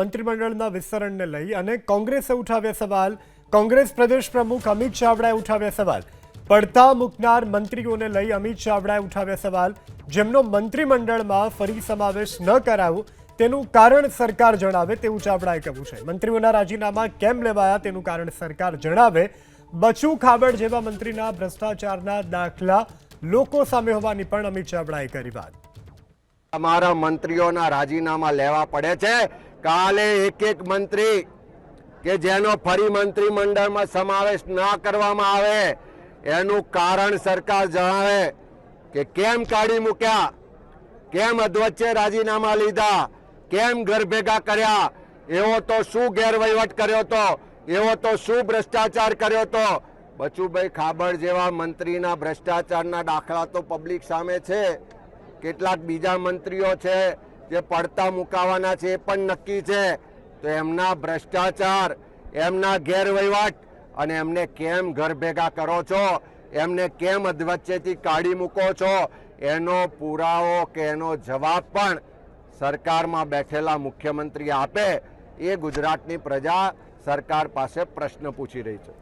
મંત્રીમંડળના વિસ્તરણને લઈ અને કોંગ્રેસે ઉઠાવ્યા સવાલ. કોંગ્રેસ પ્રદેશ પ્રમુખ અમિત ચાવડાએ ઉઠાવ્યા સવાલ. પડતા મૂકનાર મંત્રીઓને લઈ અમિત ચાવડાએ ઉઠાવ્યા સવાલ. જેમનો મંત્રીમંડળમાં ફરી સમાવેશ ન કરાવો તેનું કારણ સરકાર જણાવે તેવું ચાવડાએ કહ્યું છે. મંત્રીઓના રાજીનામા કેમ લેવાયા તેનું કારણ સરકાર જણાવે. બચુ ખાબડ જેવા મંત્રીના ભ્રષ્ટાચારના દાખલા લોકો સામે હોવાની પણ અમિત ચાવડાએ કરી વાત. અમારા મંત્રીઓના રાજીનામા લેવા પડે છે. કાલે એક એક મંત્રી કે જેનો ફરી મંત્રીમંડળમાં સમાવેશ ના કરવામાં આવે, એનું કારણ સરકાર જણાવે કે કેમ કાઢી મૂક્યા, કેમ અધવચ્ચે રાજીનામા લીધા, કેમ ઘર ભેગા કર્યા, એવો તો શું ગેરવહીવટ કર્યો તો એવો તો શું ભ્રષ્ટાચાર કર્યો તો બચુભાઈ ખાબડ જેવા મંત્રીના ભ્રષ્ટાચારના દાખલા તો પબ્લિક સામે છે. કેટલાક બીજા મંત્રીઓ છે જે પડતા મુકાવાના છે, એ પણ નક્કી છે. તો એમના ભ્રષ્ટાચાર, એમના ગેરવહીવટ અને એમને કેમ ઘર ભેગા કરો છો, એમને કેમ અધવચ્ચેથી કાઢી મૂકો છો, એનો પુરાવો કે એનો જવાબ પણ સરકારમાં બેઠેલા મુખ્યમંત્રી આપે એ ગુજરાતની પ્રજા સરકાર પાસે પ્રશ્ન પૂછી રહી છે.